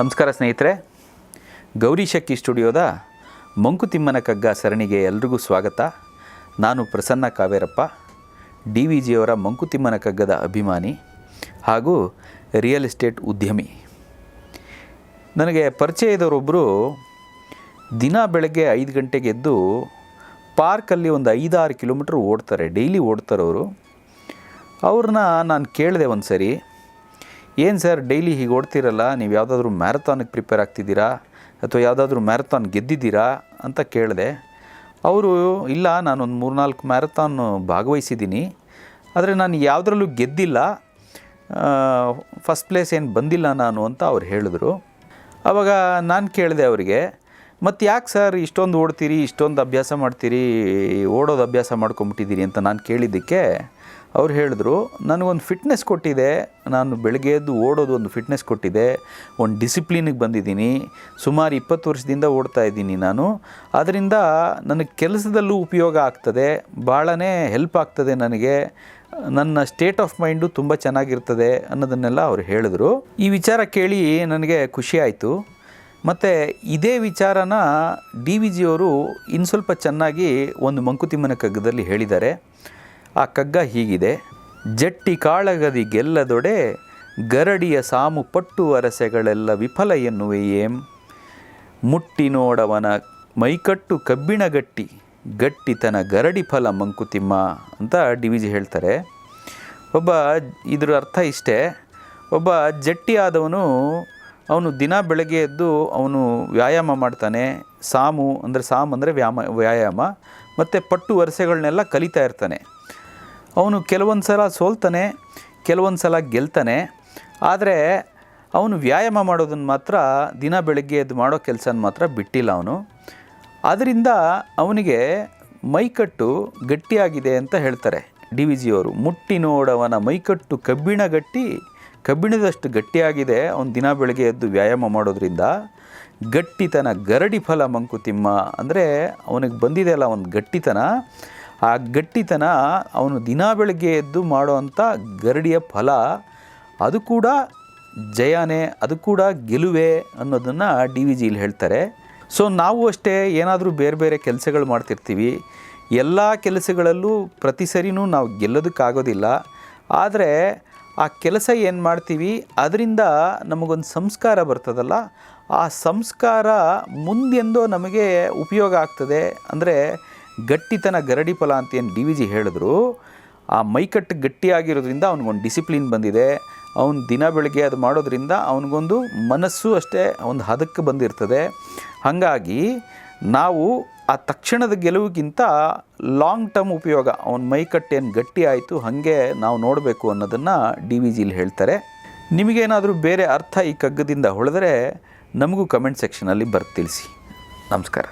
ನಮಸ್ಕಾರ ಸ್ನೇಹಿತರೆ. ಗೌರಿ ಶಕ್ಕಿ ಸ್ಟುಡಿಯೋದ ಮಂಕುತಿಮ್ಮನ ಕಗ್ಗ ಸರಣಿಗೆ ಎಲ್ರಿಗೂ ಸ್ವಾಗತ. ನಾನು ಪ್ರಸನ್ನ ಕಾವೇರಪ್ಪ, ಡಿ ವಿ ಜಿಯವರ ಮಂಕುತಿಮ್ಮನ ಕಗ್ಗದ ಅಭಿಮಾನಿ ಹಾಗೂ ರಿಯಲ್ ಎಸ್ಟೇಟ್ ಉದ್ಯಮಿ. ನನಗೆ ಪರಿಚಯ ಇದ್ದವರೊಬ್ಬರು ದಿನ ಬೆಳಗ್ಗೆ ಐದು ಗಂಟೆಗೆ ಎದ್ದು ಪಾರ್ಕಲ್ಲಿ ಒಂದು ಐದಾರು ಕಿಲೋಮೀಟ್ರ್ ಓಡ್ತಾರೆ, ಡೈಲಿ ಓಡ್ತಾರೆ ಅವರು ಅವ್ರನ್ನ ನಾನು ಕೇಳಿದೆ ಒಂದು ಸರಿ ಏನು ಸರ್, ಡೈಲಿ ಹೀಗೆ ಓಡ್ತಿರಲ್ಲ, ನೀವು ಯಾವುದಾದ್ರೂ ಮ್ಯಾರಥಾನಿಗೆ ಪ್ರಿಪೇರ್ ಆಗ್ತಿದ್ದೀರಾ? ಅಥವಾ ಯಾವುದಾದ್ರೂ ಮ್ಯಾರಥಾನ್ ಗೆದ್ದಿದ್ದೀರಾ? ಅಂತ ಕೇಳಿದೆ. ಅವರು, ಇಲ್ಲ, ನಾನೊಂದು ಮೂರ್ನಾಲ್ಕು ಮ್ಯಾರಥಾನ್ ಭಾಗವಹಿಸಿದ್ದೀನಿ. ಆದರೆ ನಾನು ಯಾವುದ್ರಲ್ಲೂ ಗೆದ್ದಿಲ್ಲ. ಫಸ್ಟ್ ಪ್ಲೇಸ್ ಏನು ಬಂದಿಲ್ಲ ನಾನು ಅಂತ ಅವ್ರು ಹೇಳಿದ್ರು. ಆವಾಗ ನಾನು ಕೇಳಿದೆ ಅವರಿಗೆ ಮತ್ತು ಯಾಕೆ ಸರ್ ಇಷ್ಟೊಂದು ಓಡ್ತೀರಿ, ಇಷ್ಟೊಂದು ಅಭ್ಯಾಸ ಮಾಡ್ತೀರಿ, ಓಡೋದು ಅಭ್ಯಾಸ ಮಾಡ್ಕೊಂಬಿಟ್ಟಿದ್ದೀರಿ ಅಂತ ನಾನು ಕೇಳಿದ್ದಕ್ಕೆ ಅವ್ರು ಹೇಳಿದ್ರು, ನನಗೊಂದು ಫಿಟ್ನೆಸ್ ಕೊಟ್ಟಿದೆ. ನಾನು ಬೆಳಗ್ಗೆ ಎದ್ದು ಓಡೋದು ಒಂದು ಫಿಟ್ನೆಸ್ ಕೊಟ್ಟಿದೆ. ಒಂದು ಡಿಸಿಪ್ಲಿನಿಗೆ ಬಂದಿದ್ದೀನಿ. ಸುಮಾರು ಇಪ್ಪತ್ತು ವರ್ಷದಿಂದ ಓಡ್ತಾ ಇದ್ದೀನಿ ನಾನು. ಅದರಿಂದ ನನಗೆ ಕೆಲಸದಲ್ಲೂ ಉಪಯೋಗ ಆಗ್ತದೆ. ಭಾಳನೇ ಹೆಲ್ಪ್ ಆಗ್ತದೆ ನನಗೆ. ನನ್ನ ಸ್ಟೇಟ್ ಆಫ್ ಮೈಂಡು ತುಂಬ ಚೆನ್ನಾಗಿರ್ತದೆ, ಅನ್ನೋದನ್ನೆಲ್ಲ ಅವ್ರು ಹೇಳಿದ್ರು. ಈ ವಿಚಾರ ಕೇಳಿ ನನಗೆ ಖುಷಿ ಆಯಿತು. ಮತ್ತು ಇದೇ ವಿಚಾರನ ಡಿ ವಿ ಜಿಯವರು ಇನ್ನು ಸ್ವಲ್ಪ ಚೆನ್ನಾಗಿ ಒಂದು ಮಂಕುತಿಮ್ಮನ ಕಗ್ಗದಲ್ಲಿ ಹೇಳಿದ್ದಾರೆ. ಆ ಕಗ್ಗ ಹೀಗಿದೆ. ಜಟ್ಟಿ ಕಾಳಗದಿ ಗೆಲ್ಲದೊಡೆ ಗರಡಿಯ ಸಾಮು ಪಟ್ಟು ಅರಸೆಗಳೆಲ್ಲ ವಿಫಲ ಎನ್ನುವೆ ಏಂ ಮುಟ್ಟಿ ನೋಡವನ ಮೈಕಟ್ಟು ಕಬ್ಬಿಣ ಗಟ್ಟಿ ಗಟ್ಟಿತನ ಗರಡಿ ಫಲ ಮಂಕುತಿಮ್ಮ ಅಂತ ಡಿ ವಿ ಜಿ ಹೇಳ್ತಾರೆ. ಒಬ್ಬ ಇದರ ಅರ್ಥ ಇಷ್ಟೇ. ಒಬ್ಬ ಜಟ್ಟಿ ಆದವನು ಅವನು ದಿನ ಬೆಳಗ್ಗೆ ಎದ್ದು ಅವನು ವ್ಯಾಯಾಮ ಮಾಡ್ತಾನೆ. ಸಾಮು ಅಂದರೆ ಸಾಮು ಅಂದರೆ ವ್ಯಾಮ ವ್ಯಾಯಾಮ. ಮತ್ತು ಪಟ್ಟು ವರಸೆಗಳನ್ನೆಲ್ಲ ಕಲಿತಾ ಇರ್ತಾನೆ. ಅವನು ಕೆಲವೊಂದು ಸಲ ಸೋಲ್ತಾನೆ, ಕೆಲವೊಂದು ಸಲ ಗೆಲ್ತಾನೆ. ಆದರೆ ಅವನು ವ್ಯಾಯಾಮ ಮಾಡೋದನ್ನು ಮಾತ್ರ, ದಿನ ಬೆಳಗ್ಗೆ ಎದ್ದು ಮಾಡೋ ಕೆಲಸನ ಮಾತ್ರ ಬಿಟ್ಟಿಲ್ಲ ಅವನು. ಅದರಿಂದ ಅವನಿಗೆ ಮೈಕಟ್ಟು ಗಟ್ಟಿಯಾಗಿದೆ ಅಂತ ಹೇಳ್ತಾರೆ ಡಿ ವಿ ಜಿಯವರು. ಮುಟ್ಟಿ ನೋಡವನ ಮೈಕಟ್ಟು ಕಬ್ಬಿಣ ಗಟ್ಟಿ, ಕಬ್ಬಿಣದಷ್ಟು ಗಟ್ಟಿಯಾಗಿದೆ ಅವನು ದಿನ ಬೆಳಗ್ಗೆ ಎದ್ದು ವ್ಯಾಯಾಮ ಮಾಡೋದ್ರಿಂದ. ಗಟ್ಟಿತನ ಗರಡಿ ಫಲ ಮಂಕುತಿಮ್ಮ ಅಂದರೆ ಅವನಿಗೆ ಬಂದಿದೆಯಲ್ಲ ಒಂದು ಗಟ್ಟಿತನ. ಆ ಗಟ್ಟಿತನ ಅವನು ದಿನ ಬೆಳಗ್ಗೆ ಎದ್ದು ಮಾಡೋವಂಥ ಗರಡಿಯ ಫಲ, ಅದು ಕೂಡ ಜಯನೇ, ಅದು ಕೂಡ ಗೆಲುವೆ ಅನ್ನೋದನ್ನು ಡಿ ವಿ ಜಿಲಿ ಹೇಳ್ತಾರೆ. ಸೊ ನಾವು ಅಷ್ಟೇ ಏನಾದರೂ ಬೇರೆ ಬೇರೆ ಕೆಲಸಗಳು ಮಾಡ್ತಿರ್ತೀವಿ. ಎಲ್ಲ ಕೆಲಸಗಳಲ್ಲೂ ಪ್ರತಿ ಸರಿನೂ ನಾವು ಗೆಲ್ಲೋದಕ್ಕಾಗೋದಿಲ್ಲ. ಆದರೆ ಆ ಕೆಲಸ ಏನು ಮಾಡ್ತೀವಿ, ಅದರಿಂದ ನಮಗೊಂದು ಸಂಸ್ಕಾರ ಬರ್ತದಲ್ಲ, ಆ ಸಂಸ್ಕಾರ ಮುಂದೆಂದೋ ನಮಗೆ ಉಪಯೋಗ ಆಗ್ತದೆ. ಅಂದರೆ ಗಟ್ಟಿತನ ಗರಡಿ ಫಲ ಅಂತ ಏನು ಡಿ ವಿ ಜಿ ಹೇಳಿದ್ರು, ಆ ಮೈಕಟ್ಟು ಗಟ್ಟಿಯಾಗಿರೋದ್ರಿಂದ ಅವ್ನಿಗೊಂದು ಡಿಸಿಪ್ಲಿನ್ ಬಂದಿದೆ. ಅವನು ದಿನ ಬೆಳಗ್ಗೆ ಅದು ಮಾಡೋದ್ರಿಂದ ಅವನಿಗೊಂದು ಮನಸ್ಸು ಅಷ್ಟೇ ಒಂದು ಹದಕ್ಕೆ ಬಂದಿರ್ತದೆ. ಹಾಗಾಗಿ ನಾವು ಆ ತಕ್ಷಣದ ಗೆಲುವಿಗಿಂತ ಲಾಂಗ್ ಟರ್ಮ್ ಉಪಯೋಗ, ಅವನ ಮೈಕಟ್ಟೇನು ಗಟ್ಟಿ ಆಯಿತು ಹಾಗೆ ನಾವು ನೋಡಬೇಕು ಅನ್ನೋದನ್ನು ಡಿ ವಿ ಜಿಲಿ ಹೇಳ್ತಾರೆ. ನಿಮಗೇನಾದರೂ ಬೇರೆ ಅರ್ಥ ಈ ಕಗ್ಗದಿಂದ ಹೊಳೆದರೆ ನಮಗೂ ಕಮೆಂಟ್ ಸೆಕ್ಷನಲ್ಲಿ ಬರ್ತಿಳಿಸಿ ನಮಸ್ಕಾರ.